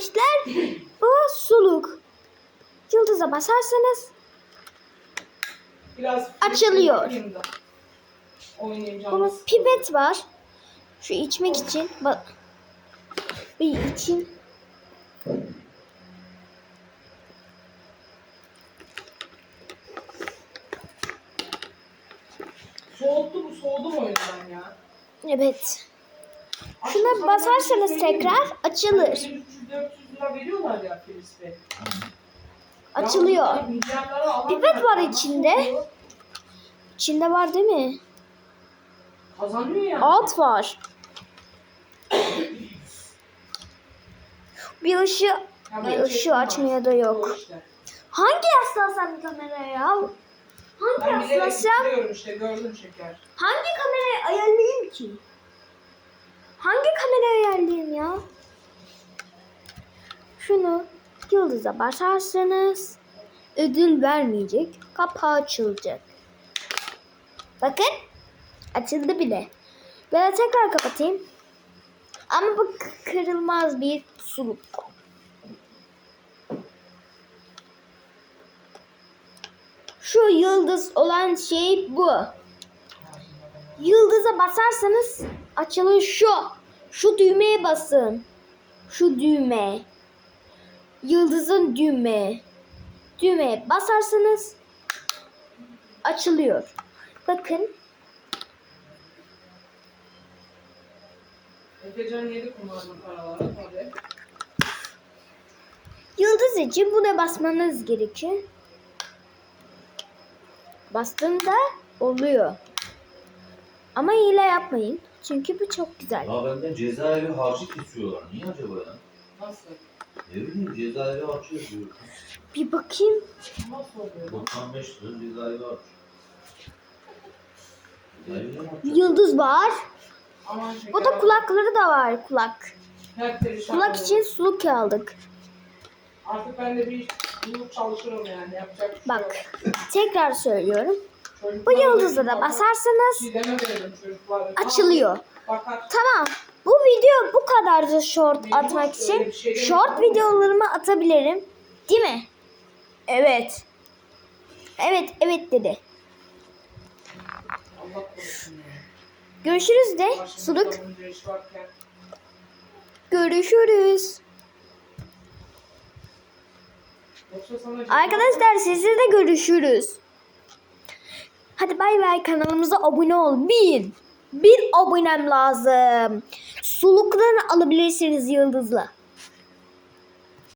arkadaşlar bu suluk. Yıldıza basarsanız Biraz Açılıyor. bunun pipet var. Şu içmek için. Bak. Bir için. Soğuttu bu soğudu mu oyundan ya? Evet. Şuna basarsanız şey tekrar açılır. 300-400 lira veriyorlar ya Filis'te. Açılıyor. Ya Pipet var içinde. İçinde var değil mi? Kazanıyor yani. Alt var. Bir ışığı, bir ışığı açmaya da yok. İşte. Hangi yaslansam kameraya ya? Hangi istiyorum işte gördüm şeker. Hangi kamerayı ayarlayayım ki? Hangi kamerayı ayarlayayım ya? Şunu yıldıza basarsanız ödül vermeyecek. Kapağı açılacak. Bakın açıldı bile. Ben tekrar kapatayım. Ama bu kırılmaz bir suluk. Şu yıldız olan şey bu. Yıldıza basarsanız açılır şu. Şu düğmeye basın. Şu düğme. Yıldızın düğme. Düğmeye basarsanız açılıyor. Bakın yıldız için buna basmanız gerekiyor. Bastığında oluyor. Ama hile yapmayın. Çünkü bu çok güzel. Ya benden cezaevi harcı kesiyorlar. Niye acaba ya? Nasıl? Ne bileyim cezaevi harcı yazıyor. Bir bakayım. Nasıl oluyor? 95 lira cezaevi harcı. Yıldız var. Aman şeker. Bu da kulakları da var. Kulak. Her Kulak için suluk aldık. Artık ben de bir yıl çalışırım yani yapacak bir şey Bak yok. tekrar söylüyorum. Bu Çocuklar yıldızı da bakar, basarsanız çocuklara. açılıyor. Bakar. Tamam. Kadardı short atmak için. Short videolarımı atabilirim. Değil mi? Evet. Evet, evet dedi. Görüşürüz de. Suluk. Görüşürüz. Arkadaşlar sizle de görüşürüz. Hadi bay bay kanalımıza abone ol. Bir. Bir abonem lazım. Suluklarını alabilirsiniz yıldızla.